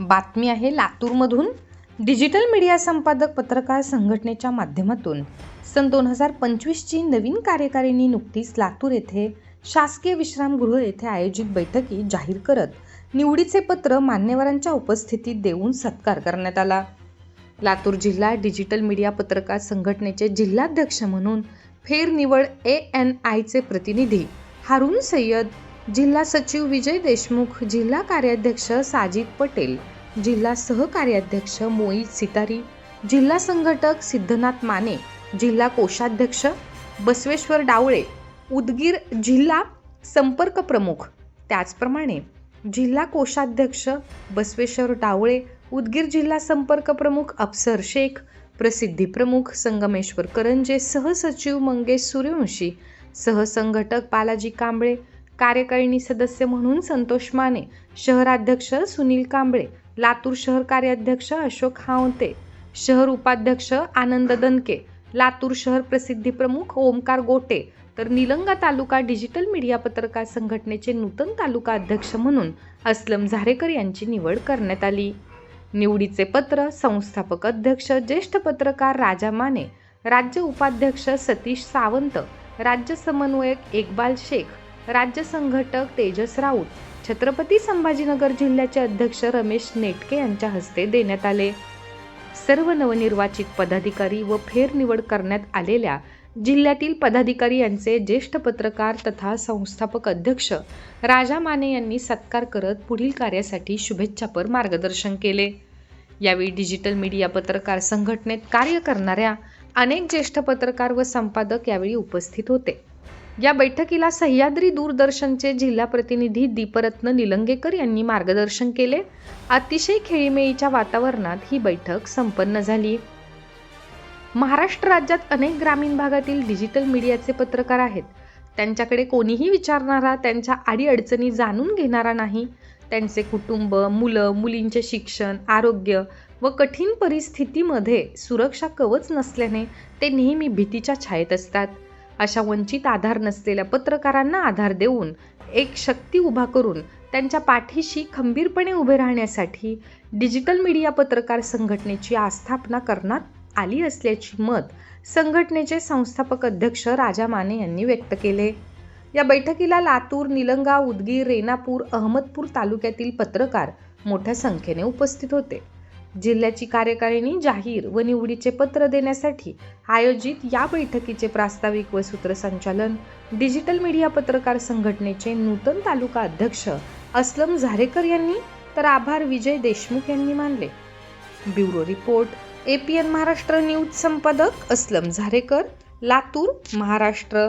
बातमी आहे लातूरमधून. Digital media संपादक पत्रकार संघटनेच्या माध्यमातून. सन दोन हजार पंचवीसची नवीन कार्यकारिणी नुकतीच लातूर येथे शासकीय विश्रामगृह येथे आयोजित बैठकी जाहीर करत निवडीचे पत्र मान्यवरांच्या उपस्थितीत देऊन सत्कार करण्यात आला. लातूर जिल्हा डिजिटल मीडिया पत्रकार संघटनेचे जिल्हाध्यक्ष म्हणून फेरनिवड ए एन आयचे प्रतिनिधी हारून सय्यद जिल्हा सचिव विजय देशमुख जिल्हा कार्याध्यक्ष साजिद पटेल जिल्हा सहकार्याध्यक्ष मोईद सितारी जिल्हा संघटक सिद्धनाथ माने जिल्हा कोषाध्यक्ष बसवेश्वर डावळे उदगीर जिल्हा संपर्क प्रमुख. त्याचप्रमाणे जिल्हा कोषाध्यक्ष बसवेश्वर डावळे उदगीर जिल्हा संपर्क प्रमुख अफसर शेख प्रसिद्धी प्रमुख संगमेश्वर करंजे सहसचिव मंगेश सूर्यवंशी सहसंघटक बालाजी कांबळे कार्यकारिणी सदस्य म्हणून संतोष माने शहराध्यक्ष सुनील कांबळे लातूर शहर कार्याध्यक्ष अशोक हावते शहर उपाध्यक्ष आनंद दनके लातूर शहर प्रसिद्धी प्रमुख ओमकार गोटे तर निलंगा तालुका डिजिटल मीडिया पत्रकार संघटनेचे नूतन तालुका अध्यक्ष म्हणून अस्लम झारेकर यांची निवड करण्यात आली. निवडीचे पत्र संस्थापक अध्यक्ष ज्येष्ठ पत्रकार राजा माने राज्य उपाध्यक्ष सतीश सावंत राज्य समन्वयक एकबाल शेख राज्य संघटक तेजस राऊत छत्रपती संभाजीनगर जिल्ह्याचे अध्यक्ष रमेश नेटके यांच्या हस्ते देण्यात आले. सर्व नवनिर्वाचित पदाधिकारी व फेरनिवड करण्यात आलेल्या जिल्ह्यातील पदाधिकारी यांचे ज्येष्ठ पत्रकार तथा संस्थापक अध्यक्ष राजा माने यांनी सत्कार करत पुढील कार्यासाठी शुभेच्छापर मार्गदर्शन केले. यावेळी डिजिटल मीडिया पत्रकार संघटनेत कार्य करणाऱ्या अनेक ज्येष्ठ पत्रकार व संपादक यावेळी उपस्थित होते. या बैठकीला सह्याद्री दूरदर्शनचे जिल्हा प्रतिनिधी दीपरत्न निलंगेकर यांनी मार्गदर्शन केले. अतिशय खेळीमेळीच्या वातावरणात ही बैठक संपन्न झाली. महाराष्ट्र राज्यात अनेक ग्रामीण भागातील डिजिटल मीडियाचे पत्रकार आहेत. त्यांच्याकडे कोणीही विचारणारा त्यांच्या अडीअडचणी जाणून घेणारा नाही. त्यांचे कुटुंब मुलं मुलींचे शिक्षण आरोग्य व कठीण परिस्थितीमध्ये सुरक्षा कवच नसल्याने ते नेहमी भीतीच्या छायेत असतात. अशा वंचित आधार नसलेल्या पत्रकारांना आधार देऊन एक शक्ती उभा करून त्यांच्या पाठीशी खंबीरपणे उभे राहण्यासाठी डिजिटल मीडिया पत्रकार संघटनेची आस्थापना करण्यात आली असल्याची मत संघटनेचे संस्थापक अध्यक्ष राजा माने यांनी व्यक्त केले. या बैठकीला लातूर निलंगा उदगीर रेणापूर अहमदपूर तालुक्यातील पत्रकार मोठ्या संख्येने उपस्थित होते. जिल्ह्याची कार्यकारिणी जाहीर व निवडीचे पत्र देण्यासाठी आयोजित या बैठकीचे प्रास्ताविक व सूत्रसंचालन डिजिटल मीडिया पत्रकार संघटनेचे नूतन तालुका अध्यक्ष अस्लम झारेकर यांनी तर आभार विजय देशमुख यांनी मानले. Bureau report APN Maharashtra news संपादक अस्लम झारेकर लातूर महाराष्ट्र.